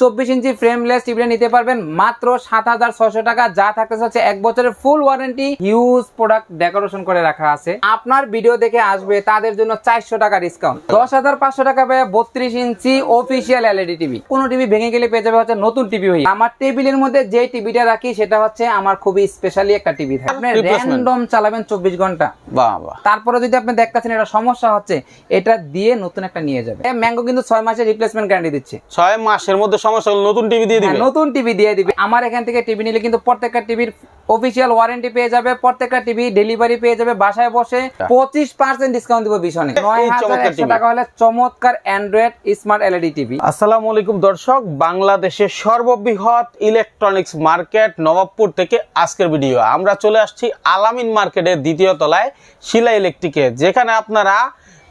চব্বিশ ইঞ্চি ফ্রেমলেস টিভিটা নিতে পারবেন মাত্র সাত হাজার ছয়শো টাকা। যা থাকতেছে হচ্ছে এক বছরের full warranty huge product decoration করে রাখা আছে। আপনার ভিডিও দেখে আসবে তাদের জন্য চারশো টাকা ডিসকাউন্ট দশ হাজার পাঁচশো টাকা পেয়ে বত্রিশ ইঞ্চি অফিসিয়াল এলইডি টিভি কোনো টিভি ভেঙে গেলে পেয়ে যাবে হচ্ছে নতুন টিভি হয়ে। আমার টেবিলের মধ্যে যে টিভিটা রাখি সেটা হচ্ছে আমার খুবই স্পেশালি একটা টিভি থাকে। আপনি র্যান্ডম চালাবেন চব্বিশ ঘণ্টা। বাহ বাহ। তারপরে যদি আপনি দেখতেছেন এটা সমস্যা হচ্ছে এটা দিয়ে নতুন একটা নিয়ে যাবে। ম্যাঙ্গো কিন্তু ছয় মাসের রিপ্লেসমেন্ট গ্যারান্টি দিচ্ছে। ছয় মাসের মধ্যে সমস্যা হলে নতুন টিভি দিয়ে দিবে? হ্যাঁ, নতুন টিভি দিয়ে দিবে। আমার এখান থেকে টিভি নিলে কিন্তু প্রত্যেকটা টিভির অফিসিয়াল ওয়ারেন্টি পেয়ে যাবে প্রত্যেকটা টিভি ডেলিভারি পেয়ে যাবে বাসায় বসে পঁচিশ পার্সেন্ট ডিসকাউন্ট দিব ভীষণে নয় হাজার একশো টাকা হলে চমৎকার অ্যান্ড্রয়েড স্মার্ট এলইডি টিভি আসসালামু আলাইকুম দর্শক বাংলাদেশের সর্ববৃহৎ ইলেকট্রনিক্স মার্কেট নবাবপুর থেকে আজকের ভিডিও আমরা চলে আসছি আলামিন মার্কেটের দ্বিতীয় তলায় শিলা ইলেকট্রিকে যেখানে আপনারা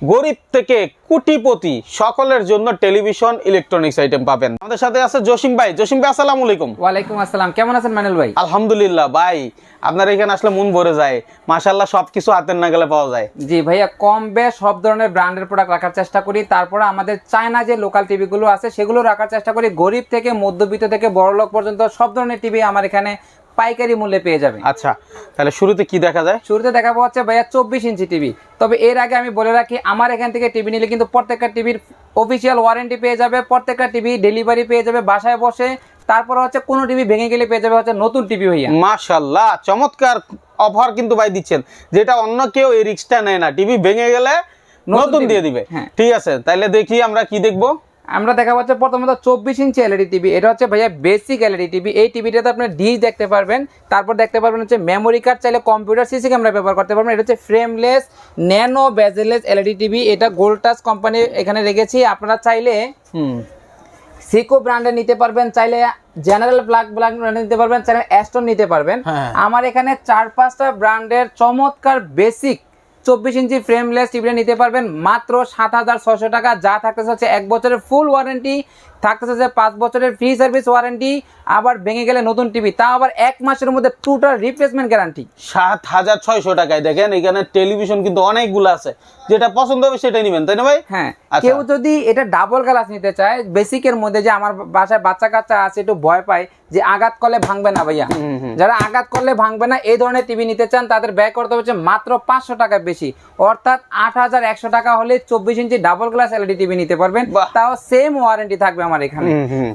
গরিব থেকে কোটিপতি সকলের জন্য টেলিভিশন ইলেকট্রনিক্স আইটেম পাবেন। আমাদের সাথে আছে জসিম ভাই। জসিম ভাই আসসালামু আলাইকুম। ওয়ালাইকুম আসসালাম। কেমন আছেন মানুল ভাই? আলহামদুলিল্লাহ ভাই। আপনার এখানে আসলে মন ভরে যায়। মাশাল্লাহ সবকিছু হাতের নাগালে পাওয়া যায়। জি ভাইয়া কম বেশ সব ধরনের ব্র্যান্ডের প্রোডাক্ট রাখার চেষ্টা করি। তারপরে আমাদের চায়না যে লোকাল টিভিগুলো আছে সেগুলো রাখার চেষ্টা করি। গরিব থেকে মধ্যবিত্ত থেকে বড় লোক পর্যন্ত সব ধরনের টিভি আমার এখানে পাইকারি মূল্যে পেয়ে যাবে আচ্ছা তাহলে শুরুতে কি দেখা যায়? শুরুতে দেখাবো হচ্ছে ভাইয়া চব্বিশ ইঞ্চি টিভি। তবে এর আগে আমি বলে রাখি আমার এখান থেকে টিভি নিলে কিন্তু প্রত্যেকটা টিভির অফিসিয়াল ওয়ারেন্টি পেয়ে যাবে প্রত্যেকটা টিভি ডেলিভারি পেয়ে যাবে বাসায় বসে। তারপর হচ্ছে কোনো টিভি ভেঙে গেলে পেয়ে যাবে হচ্ছে নতুন টিভি হইয়া মাশাল্লাহ চমৎকার অফার কিন্তু ভাই দিচ্ছেন। যেটা অন্য কেউ এই রিক্সটা নেয় না। টিভি ভেঙে গেলে নতুন দিয়ে দিবে। হ্যাঁ। ঠিক আছে তাইলে দেখি আমরা কি দেখব? আমরা দেখা পাচ্ছে প্রথমত চব্বিশ ইঞ্চি এলইডি টিভি এটা হচ্ছে ভাইয়া বেসিক এলইডি টিভি এই টিভিটাতে আপনি ডিশ দেখতে পারবেন তারপর দেখতে পারবেন হচ্ছে মেমোরি কার্ড চাইলে কম্পিউটার সিসি ক্যামেরা ব্যবহার করতে পারবেন। এটা হচ্ছে frameless nano bezeless LED TV এটা গোল্ডটাস কোম্পানি এখানে রেখেছি। আপনারা চাইলে হুম। সিকো ব্র্যান্ডে নিতে পারবেন চাইলে জেনারেল ব্ল্যাক ব্ল্যাক ব্র্যান্ডে নিতে পারবেন চাইলে অ্যাস্টন নিতে পারবেন। হ্যাঁ। আমার এখানে চার পাঁচটা ব্র্যান্ডের চমৎকার বেসিক চব্বিশ ইঞ্চি ফ্রেমলেস টিভিটা নিতে পারবেন। মাত্র সাত হাজার ছশো টাকা। যা থাকতেছে হচ্ছে এক বছরের ফুল ওয়ারেন্টি থাকতেছে যে পাঁচ বছরের ফ্রি সার্ভিস ওয়ারেন্টি আবার ভেঙে গেলে নতুন টিভি তা আবার এক মাসের মধ্যে টোটাল রিপ্লেসমেন্ট গ্যারান্টি সাত হাজার ছয়শো টাকায় দেখেন এখানে টেলিভিশন কিন্তু অনেকগুলো আছে। যেটা পছন্দ হবে সেটাই নেবেন তাই না ভাই? হ্যাঁ আচ্ছা। কেউ যদি এটা ডাবল গ্লাস নিতে চায় বেসিকের মধ্যে যে আমার বাসায় বাচ্চা কাচ্চা আছে একটু ভয় পায় যে আঘাত করলে ভাঙবে না ভাইয়া। যারা আঘাত করলে ভাঙবে না এই ধরনের টিভি নিতে চান তাদের ব্যয় করতে হচ্ছে মাত্র পাঁচশো টাকা বেশি। অর্থাৎ আট হাজার একশো টাকা হলে চব্বিশ inch double glass LED TV নিতে পারবেন। তাও সেম ওয়ারেন্টি থাকবে আমার এখানে।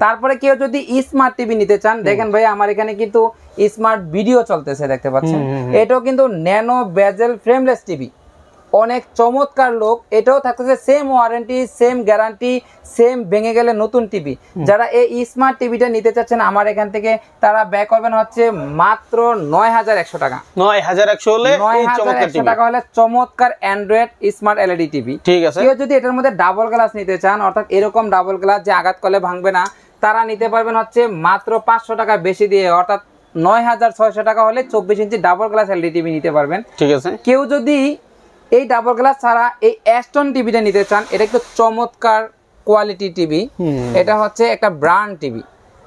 তারপরে কেউ যদি স্মার্ট টিভি নিতে চান দেখেন ভাই আমার এখানে কিন্তু স্মার্ট ভিডিও চলতেছে দেখতে পাচ্ছেন। এটাও কিন্তু ন্যানো বেজেল ফ্রেমলেস টিভি অনেক চমৎকার লোক। এটাও থাকতেছে same warranty same guarantee same ভেঙে গেলে নতুন টিভি যারা এই স্মার্ট টিভিটা নিতে চাচ্ছেন আমার এখান থেকে তারা ব্যয় করবেন হচ্ছে মাত্র নয় হাজার একশো টাকা। নয় হাজার একশো হলে নয় হাজার একশো টাকা হলে চমৎকার অ্যান্ড্রয়েড স্মার্ট এলইডি টিভি ঠিক আছে। কেউ যদি এটার মধ্যে ডাবল গ্লাস নিতে চান অর্থাৎ এরকম ডাবল গ্লাস যে আঘাত করলে ভাঙবে না তারা নিতে পারবেন হচ্ছে মাত্র পাঁচশো টাকা বেশি দিয়ে অর্থাৎ নয় হাজার ছয়শো টাকা হলে চব্বিশ inch double glass LED TV নিতে পারবেন। ঠিক আছে। কেউ যদি এই ডাবল গ্লাস ছাড়া এই অ্যাস্টন টিভিটা নিতে চান এটা একটু চমৎকার কোয়ালিটি টিভি এটা হচ্ছে একটা ব্র্যান্ড টিভি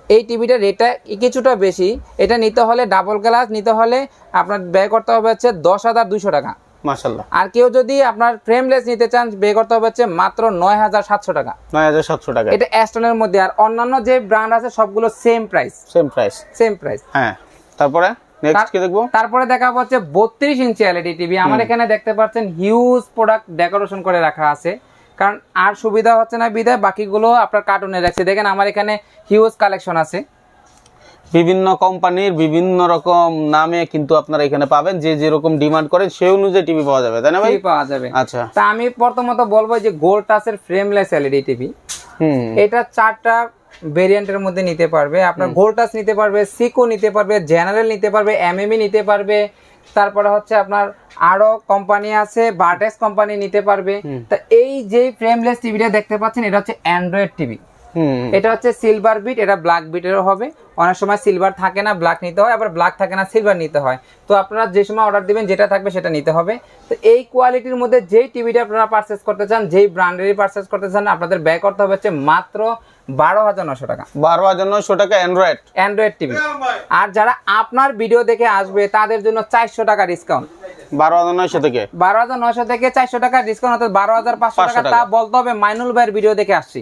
এই টিভিটার রেটটা কিছুটা বেশি। এটা নিতে হলে ডাবল গ্লাস নিতে হলে আপনার ব্যয় করতে হবে হচ্ছে দশ হাজার দুশো টাকা। মাশাল্লাহ আর কেউ যদি আপনার ফ্রেমলেস নিতে চান ব্যয় করতে হবে হচ্ছে মাত্র নয় হাজার সাতশো টাকা। নয় হাজার সাতশো টাকা। এটা অ্যাস্টনের মধ্যে। আর অন্যান্য যে ব্র্যান্ড আছে সবগুলো same price same price same price হ্যাঁ। তারপরে? নেক্সট কি দেখব? তারপরে দেখা হচ্ছে বত্রিশ ইঞ্চি এলইডি টিভি আমার এখানে দেখতে পাচ্ছেন হিউজ প্রোডাক্ট ডেকোরেশন করে রাখা আছে। কারণ আর সুবিধা হচ্ছে না বিধায় বাকিগুলো আপনার কার্টুনে রাখছে। দেখেন আমার এখানে হিউজ কালেকশন আছে। বিভিন্ন কোম্পানির বিভিন্ন রকম নামে কিন্তু আপনারা এখানে পাবেন। যে যেরকম ডিমান্ড করেন সেই অনুযায়ী টিভি পাওয়া যাবে তাই না ভাই? পাওয়া যাবে। আচ্ছা। তা আমি প্রথমত বলব যে গোল্ড টাচের ফ্রেমলেস এলইডি টিভি হুম। এটা চারটা ভেরিয়েন্টের মধ্যে নিতে পারবে। আপনার ভোল্টাস নিতে পারবে সিকো নিতে পারবে জেনারেল নিতে পারবে এমএমই নিতে পারবে। তারপরে হচ্ছে আপনার আরও কোম্পানি আছে বার্টেক্স কোম্পানি নিতে পারবে। তা এই যে ফ্রেমলেস টিভিটা দেখতে পাচ্ছেন এটা হচ্ছে অ্যান্ড্রয়েড টিভি এটা হচ্ছে সিলভার বিট এটা ব্ল্যাক বিটেরও হবে। অনেক সময় সিলভার থাকে না ব্ল্যাক নিতে হয় আবার ব্ল্যাক থাকে না সিলভার নিতে হয়। তো আপনারা যে সময় অর্ডার দিবেন যেটা থাকবে সেটা নিতে হবে। তো এই কোয়ালিটির মধ্যে যেই টিভিটা আপনারা পারচেস করতে চান যেই ব্র্যান্ডেরই পারচেস করতে চান আপনাদের ব্যয় করতে হবে হচ্ছে মাত্র বারো হাজার নশো টাকা। বারো হাজার নয়শো টাকা অ্যান্ড্রয়েড অ্যান্ড্রয়েড টিভি আর যারা আপনার ভিডিও দেখে আসবে তাদের জন্য চারশো টাকা ডিসকাউন্ট বারো হাজার নয়শো থেকে। বারো হাজার নশো থেকে চারশো টাকা ডিসকাউন্ট অর্থাৎ বারো হাজার পাঁচশো টাকা। তা বলতে হবে মাইনুল ভাইয়ের ভিডিও দেখে আসছি।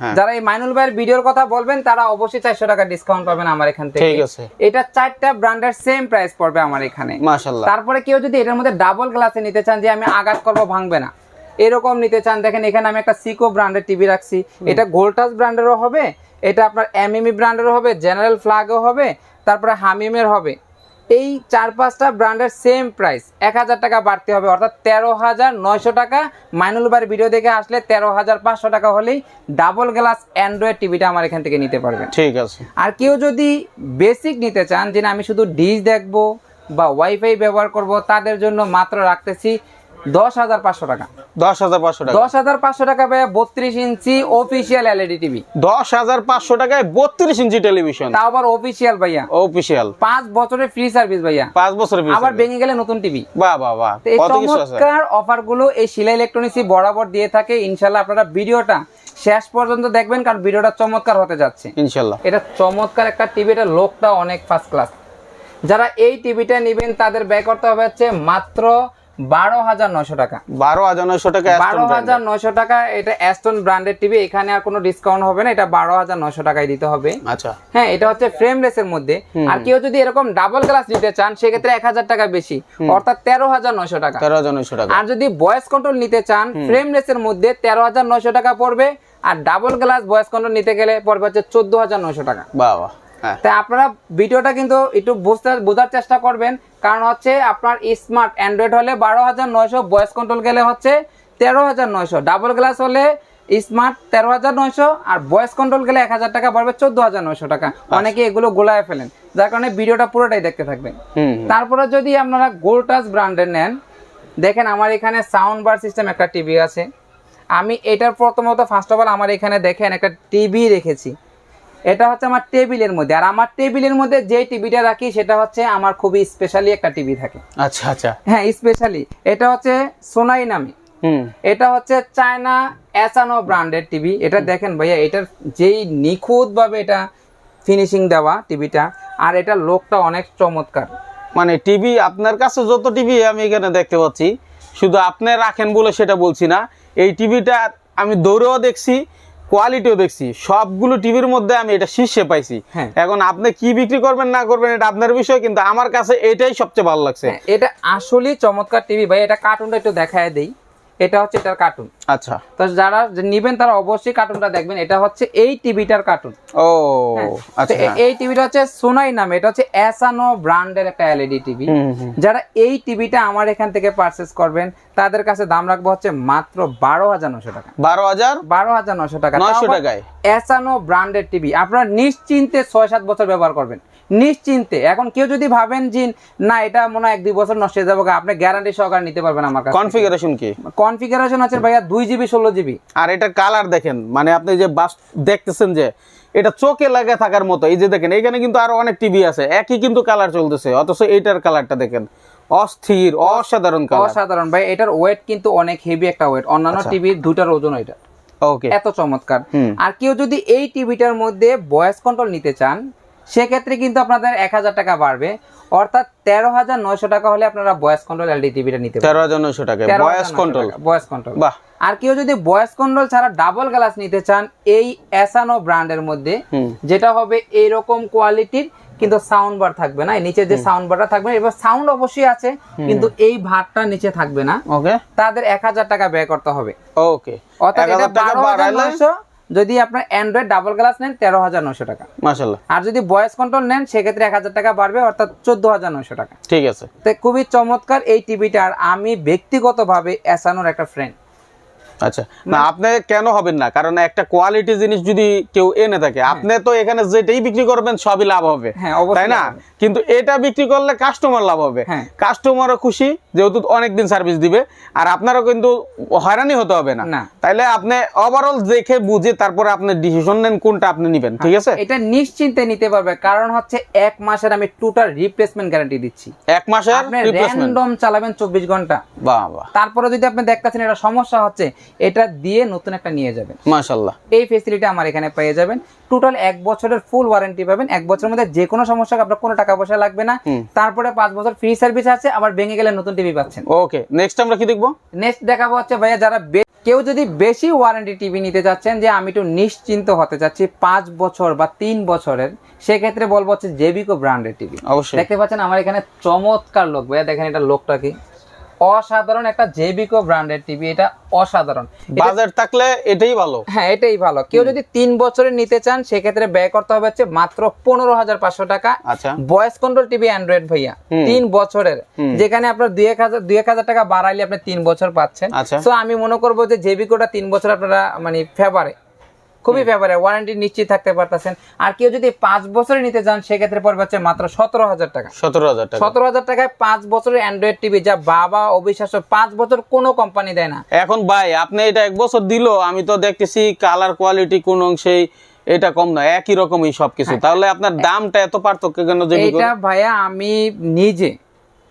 হ্যাঁ। যারা এই মাইনুল ভাইয়ের ভিডিওর কথা বলবেন তারা অবশ্যই চারশো টাকা ডিসকাউন্ট পাবেন আমার এখান থেকে। ঠিক আছে। এটা চারটা ব্র্যান্ডের সেম প্রাইস পড়বে আমার এখানে। তারপরে কেউ যদি এটার মধ্যে ডাবল গ্লাসে নিতে চান যে আমি আঘাত করব ভাঙবে না। এরকম নিতে চান দেখেন এখানে আমি একটা সিকো ব্র্যান্ডের টিভি রাখছি। এটা গোল্টাস ব্র্যান্ডেরও হবে এটা আপনার এমএমই ব্র্যান্ডেরও হবে জেনারেল ফ্ল্যাগও হবে তারপরে হামিমের হবে। এই চার পাঁচটা ব্র্যান্ডের সেম প্রাইস এক হাজার টাকা বাড়তে হবে অর্থাৎ তেরো হাজার নয়শো টাকা। মাইনুল বার ভিডিও দেখে আসলে তেরো হাজার পাঁচশো টাকা হলেই ডাবল গ্লাস অ্যান্ড্রয়েড টিভিটা আমার এখান থেকে নিতে পারবেন। ঠিক আছে। আর কেউ যদি বেসিক নিতে চান যে আমি শুধু ডিশ দেখব বা ওয়াইফাই ব্যবহার করব তাদের জন্য মাত্র রাখতেছি দশ হাজার পাঁচশো টাকা। দশ হাজার পাঁচশো টাকা। দশ হাজার পাঁচশো টাকা ভাইয়া বত্রিশ ইঞ্চি অফিসিয়াল এলইডি টিভি দশ হাজার পাঁচশো টাকায় বত্রিশ ইঞ্চি টেলিভিশন তাও আবার অফিসিয়াল ভাইয়া। অফিসিয়াল পাঁচ বছরের ফ্রি সার্ভিস ভাইয়া। পাঁচ বছরের আবার ভেঙে গেলে নতুন টিভি বাহ বাহ বাহ এই কত কিছু আছে? চমৎকার অফারগুলো এই শিলা ইলেকট্রনিক্সই বরাবর দিয়ে থাকে। ইনশাল্লাহ আপনারা ভিডিওটা শেষ পর্যন্ত দেখবেন কারণ ভিডিওটা চমৎকার হতে যাচ্ছে। ইনশাল্লাহ এটা চমৎকার একটা টিভি এটা লোকটা অনেক ফার্স্ট ক্লাস যারা এই টিভিটা নেবেন তাদের ব্যয় করতে হবে হচ্ছে মাত্র বারো হাজার নশো টাকা। বারো হাজার নয়শো টাকা বারো হাজার নশো টাকা এটা অ্যাস্টন ব্র্যান্ডের টিভি এখানে আর কোনো ডিসকাউন্ট হবে না এটা বারো হাজার নশো টাকায় দিতে হবে। আচ্ছা। হ্যাঁ এটা হচ্ছে ফ্রেমলেস এর মধ্যে। আর কেউ যদি এরকম ডাবল গ্লাস নিতে চান সেক্ষেত্রে এক হাজার টাকা বেশি অর্থাৎ তেরো হাজার নশো টাকা। তেরো হাজার নয়শো টাকা। আর যদি ভয়েস কন্ট্রোল নিতে চান ফ্রেমলেস এর মধ্যে তেরো হাজার নশো টাকা পড়বে আর ডাবল গ্লাস ভয়েস কন্ট্রোল নিতে গেলে পড়বে হচ্ছে চোদ্দ হাজার নশো টাকা। হ্যাঁ তাই আপনারা ভিডিওটা কিন্তু একটু বুঝতে বোঝার চেষ্টা করবেন। কারণ হচ্ছে আপনার স্মার্ট অ্যান্ড্রয়েড হলে বারো হাজার নয়শো ভয়েস কন্ট্রোল গেলে হচ্ছে তেরো হাজার নয়শো। ডাবল গ্লাস হলে স্মার্ট তেরো হাজার নয়শো আর ভয়েস কন্ট্রোল গেলে এক হাজার টাকা পড়বে চোদ্দ হাজার নয়শো টাকা। অনেকে এগুলো গোলায় ফেলেন। যার কারণে ভিডিওটা পুরোটাই দেখতে থাকবেন। তারপরে যদি আপনারা গোল্টাস ব্র্যান্ডের নেন দেখেন আমার এখানে সাউন্ড বার সিস্টেম একটা টিভি আছে। আমি এটার প্রথমত ফার্স্ট অফ অল আমার এখানে দেখেন একটা টিভি রেখেছি। এটা হচ্ছে আমার টেবিলের মধ্যে। আর আমার টেবিলের মধ্যে যে টিভিটা রাখি সেটা হচ্ছে আমার খুবই স্পেশালি একটা টিভি থাকে। আচ্ছা আচ্ছা। হ্যাঁ স্পেশালি এটা হচ্ছে সোনাই নামি। হুম। এটা হচ্ছে চায়না অ্যাসানো ব্র্যান্ডের টিভি। এটা দেখেন ভাইয়া এটার যেই নিখুঁতভাবে এটা ফিনিশিং দেওয়া টিভিটা আর এটা লোকটা অনেক চমৎকার। মানে টিভি আপনার কাছে যত টিভি আমি এখানে দেখতে পাচ্ছি শুধু আপনি রাখেন বলে সেটা বলছি না। এই টিভিটা আমি দৌড়েও দেখছি কোয়ালিটিও দেখছি। সবগুলো টিভির মধ্যে আমি এটা শীর্ষে পাইছি। হ্যাঁ। এখন আপনি কি বিক্রি করবেন না করবেন এটা আপনার বিষয় কিন্তু আমার কাছে এটাই সবচেয়ে ভালো লাগছে। হ্যাঁ, এটা আসলে চমৎকার টিভি ভাই এটা কার্টুনটা একটু দেখায় দেই। এটা হচ্ছে এটার কার্টুন আচ্ছা। তো যারা নিবেন তারা অবশ্যই কার্টুনটা দেখবেন। এটা হচ্ছে এই টিভিটার কার্টুন ও হ্যাঁ। আচ্ছা। এই টিভিটা হচ্ছে সোনাই নামে। এটা হচ্ছে অ্যাসানো ব্র্যান্ডের একটা এলইডি টিভি। হুম, হুম। যারা এই টিভিটা আমার এখান থেকে পারচেস করবেন তাদের কাছে দাম রাখব হচ্ছে মাত্র বারো হাজার নশো টাকা। বারো হাজার? বারো হাজার নশো টাকা। 900 টাকায়? অ্যাসানো ব্র্যান্ডের টিভি। আপনারা নিশ্চিন্তে ছয় সাত বছর ব্যবহার করবেন। নিশ্চিন্তে। এখন কেউ যদি ভাবেন যে না এটা মনে হয় এক দুই বছর নষ্ট হয়ে যাবে আপনি গ্যারান্টি সহকারে নিতে পারবেন আমার কাছে কনফিগারেশন কি? কনফিগারেশন আছে ভাইয়া দুই জিবি ষোলো জিবি আর এটা কালার দেখেন মানে আপনি যে বাস দেখতেছেন যে এটা চোখে লাগে থাকার মতো। এই যে দেখেন এখানে কিন্তু আরও অনেক টিভি আছে একই কিন্তু কালার চলতেছে অথচ এইটার কালারটা দেখেন। অস্থির অসাধারণ কালার অসাধারণ ভাই এটার ওয়েট কিন্তু অনেক হেভি একটা ওয়েট অন্যান্য টিভির দুটার ওজন এটা ওকে এত চমৎকার। আর কেউ যদি এই টিভিটার মধ্যে ভয়েস কন্ট্রোল নিতে চান সেক্ষেত্রে কিন্তু আপনাদের এক হাজার টাকা বাড়বে। অর্থাৎ তেরো হাজার নয়শো টাকা হলে আপনারা ভয়েস কন্ট্রোল এলডি টিভিটা নিতে তেরো হাজার নয়শো টাকা ভয়েস কন্ট্রোল ভয়েস কন্ট্রোল বাহ। আর কেউ যদি ভয়েস কন্ট্রোল ছাড়া ডাবল গ্লাস নিতে চান এই অ্যাসানো ব্র্যান্ডের মধ্যে যেটা হবে এইরকম কোয়ালিটির কিন্তু সাউন্ড বার থাকবে না। নিচে যে সাউন্ড বারটা থাকবে এবার সাউন্ড অবশ্যই আছে কিন্তু এই ভাতটা নিচে থাকবে না। ওকে তাদের এক হাজার টাকা ব্যয় করতে হবে। ওকে অর্থাৎ এটা বারো হাজার নয়শো যদি আপনার অ্যান্ড্রয়েড ডাবল গ্লাস নেন তেরো হাজার নয়শো টাকা। মাসাল্লাহ আর যদি ভয়েস কন্ট্রোল নেন সেক্ষেত্রে এক হাজার টাকা বাড়বে অর্থাৎ চোদ্দ হাজার নয়শো টাকা। ঠিক আছে। তো খুবই চমৎকার এই টিভিটা আর আমি ব্যক্তিগতভাবে অ্যাসানোর একটা ফ্রেন্ড আচ্ছা না আপনি কেন হবেন না? কারণ একটা কোয়ালিটি জিনিস যদি কেউ এনে থাকে আপনি তো এখানে যেটাই বিক্রি করবেন সবই লাভ হবে। হ্যাঁ, তাই না? কিন্তু এটা বিক্রি করলে কাস্টমার লাভ হবে। হ্যাঁ। কাস্টমারও খুশি যেহেতু অনেকদিন সার্ভিস দিবে আর আপনারও কিন্তু হয়রানি হতে হবে না। তাইলে আপনি ওভারঅল দেখে বুঝে তারপরে আপনি ডিসিশন নেন কোনটা আপনি নেবেন ঠিক আছে? এটা নিশ্চিন্তে নিতে পারবে কারণ হচ্ছে এক মাসের আমি টোটাল রিপ্লেসমেন্ট গ্যারান্টি দিচ্ছি। এক মাসের র্যান্ডম চালাবেন চব্বিশ ঘণ্টা। বাহ। তারপরে যদি আপনি দেখতেছেন এটা সমস্যা হচ্ছে এটা দিয়ে নতুন একটা নিয়ে যাবেন। মাশাল্লাহ এই ফেসিলিটি আমার এখানে পেয়ে যাবেন। টোটাল এক বছরের ফুল ওয়ারেন্টি পাবেন। এক বছরের মধ্যে যে কোনো সমস্যা আপনার কোনো টাকা পয়সা লাগবে না। তারপরে পাঁচ বছর ফ্রি সার্ভিস আছে আবার ভেঙে গেলে নতুন টিভি পাচ্ছেন। ওকে নেক্সট আমরা কি দেখব? নেক্সট দেখাবো হচ্ছে ভাইয়া যারা কেউ যদি বেশি ওয়ারেন্টি টিভি নিতে চাচ্ছেন যে আমি একটু নিশ্চিন্ত হতে চাচ্ছি পাঁচ বছর বা তিন বছরের সেক্ষেত্রে বলব হচ্ছে জেবিকো ব্র্যান্ডের টিভি অবশ্যই। দেখতে পাচ্ছেন আমার এখানে চমৎকার লোক ভাইয়া দেখেন এটা লোকটা কি? অসাধারণ একটা জেবিকো ব্র্যান্ডের টিভি এটা অসাধারণ। বাজার থাকলে এটাই ভালো। হ্যাঁ এটাই ভালো। কেউ যদি তিন বছরের নিতে চান সেক্ষেত্রে ব্যয় করতে হবে হচ্ছে মাত্র পনেরো হাজার পাঁচশো টাকা। আচ্ছা। ভয়েস কন্ট্রোল টিভি অ্যান্ড্রয়েড ভাইয়া। তিন বছরের। যেখানে আপনার দুই এক হাজার দুই এক হাজার টাকা বাড়াইলে আপনি তিন বছর পাচ্ছেন। আচ্ছা। তো আমি মনে করব যে জেবিকোটা তিন বছর আপনারা মানে ফেভারে খুবই ফেভারে ওয়ারেন্টি নিশ্চিত থাকতে পারতেছেন। আর কেউ যদি পাঁচ বছরে নিতে চান সেক্ষেত্রে পড়বে হচ্ছে মাত্র সতেরো হাজার টাকা। সতেরো হাজার টাকা। সতেরো হাজার টাকায় পাঁচ বছরের অ্যান্ড্রয়েড টিভি যা বাবা অবিশ্বাস্য পাঁচ বছর কোনো কোম্পানি দেয় না। এখন ভাই আপনি এটা এক বছর দিল আমি তো দেখতেছি কালার কোয়ালিটি কোন অংশেই এটা কম না একই রকমই সবকিছু। তাহলে আপনার দামটা এত পার্থক্য কেন যে এইটা ভাইয়া আমি নিজে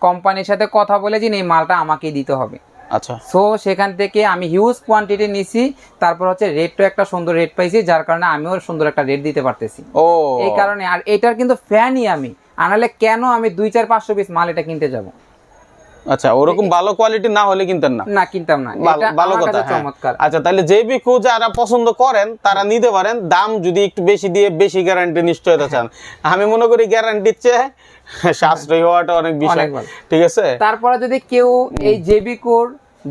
কোম্পানির সাথে কথা বলেছি এই মালটা আমাকেই দিতে হবে। আচ্ছা। সো সেখান থেকে আমি হিউজ কোয়ান্টিটি নিছি। তারপর হচ্ছে রেটটা একটা সুন্দর রেট পাইছি যার কারণে আমিও সুন্দর একটা রেট দিতে পারতেছি। ও। এই কারণে আর এটার কিন্তু ফ্যানই আমি। আনালে কেন আমি দুই চার পাঁচশো পিস মাল এটা কিনতে যাব? আচ্ছা ওরকম ভালো কোয়ালিটি না হলে কিনতেন না? না কিনতাম না। ভালো- কথা হ্যাঁ। চমৎকার। আচ্ছা তাহলে জেবি কু যারা পছন্দ করেন তারা নিতে পারেন। দাম যদি একটু বেশি দিয়ে বেশি গ্যারান্টি নিশ্চয়তা চান। আমি মনে করি গ্যারান্টির চেয়ে সাশ্রয়ী হওয়াটা অনেক বিষয়। ঠিক আছে? তারপরে যদি কেউ এই জেবি কোর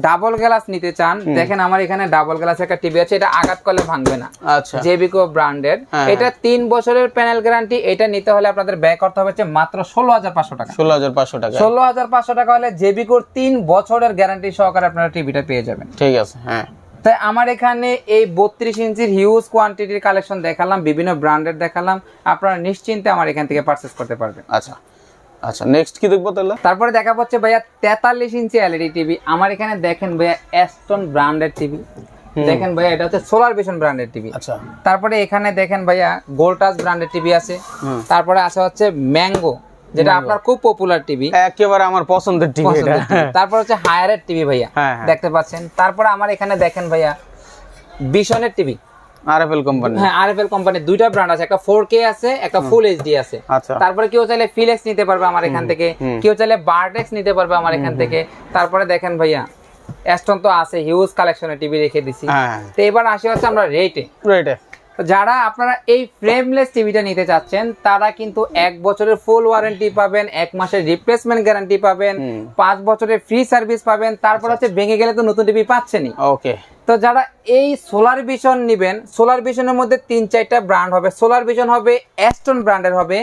ডাবল গ্লাস নিতে চান দেখেন আমার এখানে ডাবল গ্লাস একটা টিভি আছে এটা আঘাত করলে ভাঙবে না। আচ্ছা। জেবিকো ব্র্যান্ডের হ্যাঁ, এটা তিন বছরের প্যানেল গ্যারান্টি এটা নিতে হলে আপনাদের ব্যয় করতে হবে মাত্র ষোলো হাজার পাঁচশো টাকা। ষোলো হাজার পাঁচশো টাকা। ষোলো হাজার পাঁচশো টাকা হলে জেবিকোর তিন বছরের গ্যারান্টি সহকারে আপনারা টিভিটা পেয়ে যাবেন। ঠিক আছে হ্যাঁ। তাই আমার এখানে এই বত্রিশ ইঞ্চির হিউজ কোয়ান্টিটির কালেকশন দেখালাম বিভিন্ন ব্র্যান্ডের দেখালাম। আপনারা নিশ্চিন্তে আমার এখান থেকে পারচেস করতে পারবেন। আচ্ছা আচ্ছা নেক্সট কি দেখব তাহলে? তারপরে দেখা পাচ্ছে ভাইয়া তেতাল্লিশ ইঞ্চি এলইডি টিভি আমার এখানে দেখেন ভাইয়া অ্যাস্টন ব্র্যান্ডের টিভি দেখেন ভাইয়া এটা হচ্ছে সোলার ভিশন ব্র্যান্ডের টিভি আচ্ছা। তারপরে এখানে দেখেন ভাইয়া গোল্টাস ব্র্যান্ডের টিভি আছে। তারপরে আছে হচ্ছে ম্যাঙ্গো যেটা আপনার খুব পপুলার টিভি একেবারে আমার পছন্দের টিভি এটা। তারপর হচ্ছে হায়ারের টিভি ভাইয়া। হ্যাঁ, হ্যাঁ। দেখতে পাচ্ছেন। তারপরে আমার এখানে দেখেন ভাইয়া বিশনের টিভি আরএফএল কোম্পানি হ্যাঁ আরএফএল কোম্পানির দুইটা ব্র্যান্ড আছে একটা ফোর কে আছে একটা ফুল এইচডি আছে। আচ্ছা। তারপরে কেউ চাইলে ফিলেক্স নিতে পারবে আমার এখান থেকে। কেউ চাইলে বারটেক্স নিতে পারবে আমার এখান থেকে। তারপরে দেখেন ভাইয়া অ্যাস্টন তো আছে হিউজ কালেকশনের টিভি রেখে দিছি। হ্যাঁ। তো এবার আসি হচ্ছে আমরা রেটে রাইট তো যারা আপনারা এই ফ্রেমলেস টিভিটা নিতে চাচ্ছেন তারা কিন্তু এক বছরের ফুল ওয়ারেন্টি পাবেন এক মাসের রিপ্লেসমেন্ট গ্যারান্টি পাবেন পাঁচ বছরের ফ্রি সার্ভিস পাবেন তারপর হচ্ছে ভেঙে গেলে তো নতুন টিভি পাচ্ছেনই। ওকে। তো যারা এই সোলার ভিশন নিবেন সোলার ভিশনের মধ্যে তিন চারটা ব্র্যান্ড হবে। সোলার ভিশন হবে অ্যাস্টন ব্র্যান্ডের হবে।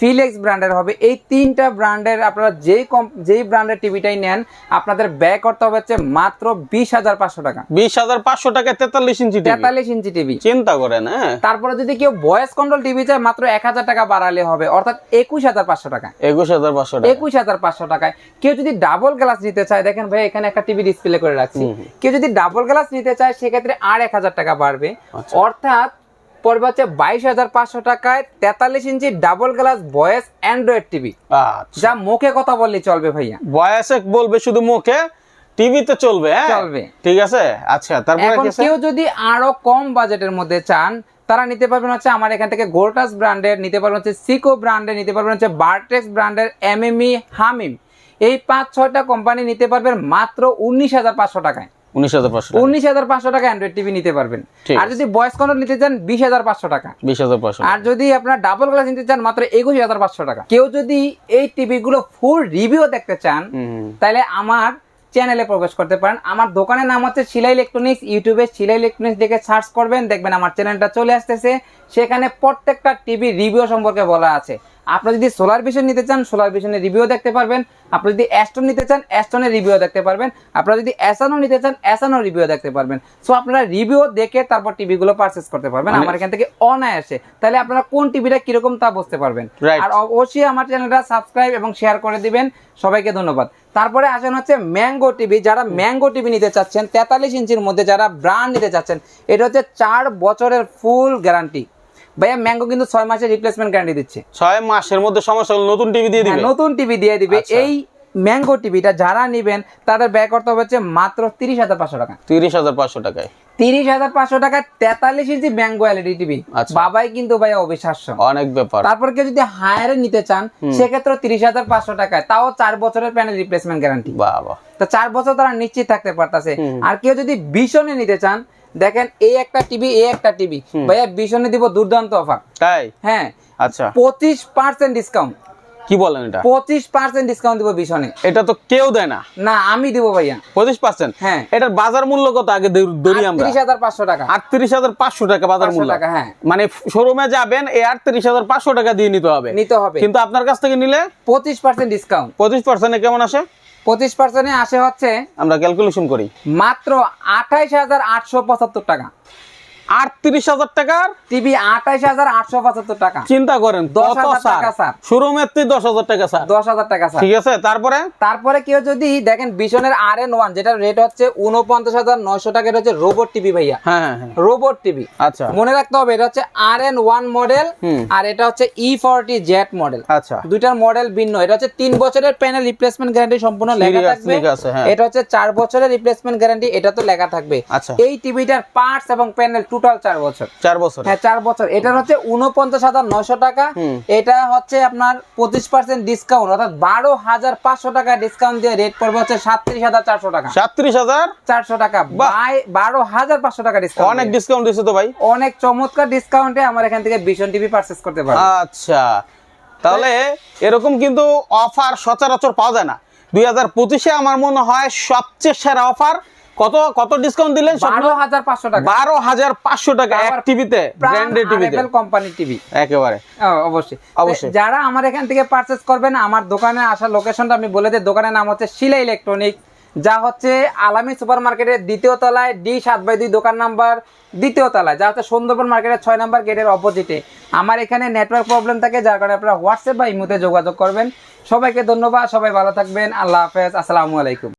ফিলেক্স ব্র্যান্ডের হবে। এই তিনটা ব্র্যান্ডের আপনারা যেই কম যেই ব্র্যান্ডের টিভিটাই নেন আপনাদের ব্যয় করতে হবে হচ্ছে মাত্র বিশ হাজার পাঁচশো টাকা। বিশ হাজার পাঁচশো টাকা তেতাল্লিশ ইঞ্চি তেতাল্লিশ ইঞ্চি টিভি চিন্তা করেন হ্যাঁ। তারপরে যদি কেউ ভয়েস কন্ট্রোল টিভি চায় মাত্র এক হাজার টাকা বাড়ালে হবে। অর্থাৎ একুশ হাজার পাঁচশো টাকা। একুশ হাজার পাঁচশো টাকা। একুশ হাজার পাঁচশো টাকায়। কেউ যদি ডাবল গ্লাস নিতে চায় দেখেন ভাই এখানে একটা টিভি ডিসপ্লে করে রাখছি। কেউ যদি ডাবল গ্লাস নিতে চায় সেক্ষেত্রে আর এক হাজার টাকা বাড়বে। আচ্ছা। অর্থাৎ পড়বে হচ্ছে বাইশ হাজার পাঁচশো টাকায় তেতাল্লিশ inch double glass voice Android TV. আচ্ছা। যা মুখে কথা বললে চলবে ভাইয়া। বয়সে বলবে শুধু মুখে টিভিতে চলবে হ্যাঁ? চলবে। ঠিক আছে? আচ্ছা তারপরে? কেউ যদি আরও কম বাজেটের মধ্যে চান তারা নিতে পারবেন হচ্ছে আমার এখান থেকে গোল্টাস ব্র্যান্ডের নিতে পারবেন হচ্ছে সিকো ব্র্যান্ডের নিতে পারবেন হচ্ছে বারটেক্স ব্র্যান্ডের এমএমই হামিম। এই পাঁচ ছয়টা কোম্পানি নিতে পারবেন মাত্র উনিশ হাজার পাঁচশো টাকায়। উনিশ হাজার পাঁচশো উনিশ হাজার পাঁচশো টাকা অ্যান্ড্রয়েড টিভি নিতে পারবেন। আর যদি ভয়েস কন্ট্রোল নিতে চান বিশ হাজার পাঁচশো টাকা। বিশ হাজার পাঁচশো আর যদি আপনার ডাবল গ্লাস নিতে চান মাত্র একুশ হাজার পাঁচশো টাকা। কেউ যদি এই টিভি গুলো ফুল রিভিউ দেখতে চান তাহলে আমার চ্যানেলে প্রবেশ করতে পারেন। আমার দোকানের নাম হচ্ছে শিলা ইলেকট্রনিক্স ইউটিউবে শিলা ইলেকট্রনিক্স দেখে সার্চ করবেন দেখবেন আমার চ্যানেলটা চলে আসতেছে। সেখানে প্রত্যেকটা টিভি রিভিউ সম্পর্কে বলা আছে। আপনি যদি সোলার ভিশন নিতে চান সোলার ভিশনের রিভিউ দেখতে পারবেন। আপনি যদি অ্যাস্টন নিতে চান অ্যাস্টনের রিভিউ দেখতে পারবেন। আপনারা যদি অ্যাসানো নিতে চান অ্যাসানো রিভিউ দেখতে পারবেন। সো আপনারা রিভিউ দেখে তারপর টিভিগুলো পারচেস করতে পারবেন। মানে- আমার এখান থেকে অনায়াসে। তাহলে আপনারা কোন টিভিটা কীরকম তা বুঝতে পারবেন। আর অবশ্যই আমার চ্যানেলটা সাবস্ক্রাইব এবং শেয়ার করে দিবেন। সবাইকে ধন্যবাদ। তারপরে আসেন হচ্ছে ম্যাঙ্গো টিভি যারা ম্যাঙ্গো টিভি নিতে চাচ্ছেন তেতাল্লিশ ইঞ্চির মধ্যে যারা ব্র্যান্ড নিতে চাচ্ছেন এটা হচ্ছে চার বছরের ফুল গ্যারান্টি ভাইয়া ম্যাঙ্গো কিন্তু ছয় মাসের রিপ্লেসমেন্ট গ্যারান্টি দিচ্ছে। ছয় মাসের মধ্যে সমস্যা হলে নতুন টিভি দিয়ে হ্যাঁ, দিবে নতুন টিভি দিয়ে দিবে। আচ্ছা। এই ম্যাঙ্গো টিভিটা যারা নেবেন তাদের ব্যয় করতে হচ্ছে মাত্র তিরিশ হাজার পাঁচশো টাকা। তিরিশ হাজার পাঁচশো টাকায়। তিরিশ হাজার পাঁচশো টাকা তেতাল্লিশ ইঞ্চি ম্যাঙ্গো এলইডি টিভি। বাবাই কিন্তু ভাই অবিশ্বাস্য। অনেক ব্যাপার। তারপর কেউ যদি হায়ারে নিতে চান সেক্ষেত্রে তিরিশ হাজার পাঁচশো টাকায়। তাও চার বছরের প্যানেল রিপ্লেসমেন্ট গ্যারান্টি বাবা তো চার বছর তারা নিশ্চিত থাকতে পারতেছে। আর কেউ যদি ভীষণে নিতে চান দেখেন এই একটা টিভি এই একটা টিভি ভাইয়া ভীষণে দিব দুর্দান্ত অফার তাই? হ্যাঁ। আচ্ছা। পঁচিশ পার্সেন্ট ডিসকাউন্ট কি বলেন এটা? পঁচিশ পার্সেন্ট ডিসকাউন্ট দিব ভীষণে এটা তো কেউ দেয় না। না আমি দিব ভাইয়া। পঁচিশ পার্সেন্ট হ্যাঁ। এটার বাজার মূল্য কত আগে ধরি- ধরি আমরা? তিরিশ হাজার পাঁচশো টাকা। আটত্রিশ হাজার পাঁচশো টাকা বাজার মূল্য। টাকা, হ্যাঁ। মানে শোরুমে যাবেন এই আটত্রিশ হাজার পাঁচশো টাকা দিয়ে নিতে হবে। নিতে হবে। কিন্তু আপনার কাছ থেকে নিলে? পঁচিশ পার্সেন্ট ডিসকাউন্ট পঁচিশ পার্সেন্টে কেমন আসে? পঁচিশ পার্সেন্টে আসে হচ্ছে আমরা ক্যালকুলেশন করি। মাত্র আঠাইশ হাজার আটশো পঁচাত্তর টাকা। আটত্রিশ হাজার টাকার টিভি আঠাইশ হাজার আটশো পঁচাত্তর টাকা। চিন্তা করেন দশ টাকা স্যার। শোরুমের তুই দশ হাজার টাকা স্যার। দশ হাজার টাকা স্যার। ঠিক আছে তারপরে? তারপরে কেউ যদি দেখেন বিশনের আর এন ওয়ান যেটা রেট হচ্ছে উনপঞ্চাশ হাজার নয়শো টাকা এটা হচ্ছে রোবট টিভি ভাইয়া। হ্যাঁ হ্যাঁ হ্যাঁ। রোবট টিভি আচ্ছা। মনে রাখতে হবে এটা হচ্ছে আর এন ওয়ান মডেল আর এটা হচ্ছে ই ফর্টি জেট মডেল আচ্ছা। দুইটার মডেল ভিন্ন। এটা হচ্ছে তিন বছরের প্যানেল রিপ্লেসমেন্ট গ্যারান্টি সম্পূর্ণ লেখা থাকবে। হ্যাঁ। এটা হচ্ছে চার বছরের রিপ্লেসমেন্ট গ্যারান্টি এটা তো লেখা থাকবে। আচ্ছা। এই টিভিটার পার্টস এবং প্যানেল টোটাল চার বছর। চার বছর। হ্যাঁ চার বছর। এটার হচ্ছে উনপঞ্চাশ হাজার নয়শো টাকা। এটা হচ্ছে আপনার পঁচিশ পার্সেন্ট ডিসকাউন্ট অর্থাৎ বারো হাজার পাঁচশো টাকা ডিসকাউন্ট দিয়ে রেট পড়বে হচ্ছে সাতত্রিশ হাজার চারশো টাকা। সাতত্রিশ হাজার? চারশো টাকা। বারো হাজার পাঁচশো টাকা ডিসকাউন্ট অনেক ডিসকাউন্ট দিচ্ছে তো ভাই। অনেক চমৎকার ডিসকাউন্টে আমার এখান থেকে ভীষণ টিভি পারচেস করতে পারবেন আচ্ছা। তাহলে এরকম কিন্তু অফার সচরাচর পাওয়া যায় না। দুই হাজার পঁচিশে আমার মনে হয় সবচেয়ে সেরা অফার কত কত ডিসকাউন্ট দিলেন বারো হাজার পাঁচশো টাকা। বারো হাজার পাঁচশো টাকা এক টিভিতে ব্র্যান্ডেড টিভিতে। Company TV. একেবারে। অবশ্যই। অবশ্যই। যারা আমার এখান থেকে পারচেস করবেন আমার দোকানে আসার লোকেশনটা আমি বলে দিই দোকানের নাম হচ্ছে শিলা ইলেকট্রনিক যা হচ্ছে আলামী সুপার মার্কেটের দ্বিতীয় তলায় ডি সাত বাই দুই দোকান নাম্বার দ্বিতীয় তলায় যা হচ্ছে সুন্দরবন মার্কেটের ছয় নাম্বার গেটের অপোজিটে আমার এখানে নেটওয়ার্ক প্রবলেম থাকে যার কারণে আপনারা হোয়াটসঅ্যাপ বা ইমোতে যোগাযোগ করবেন। সবাইকে ধন্যবাদ সবাই ভালো থাকবেন আল্লাহ হাফেজ আসসালামু আলাইকুম।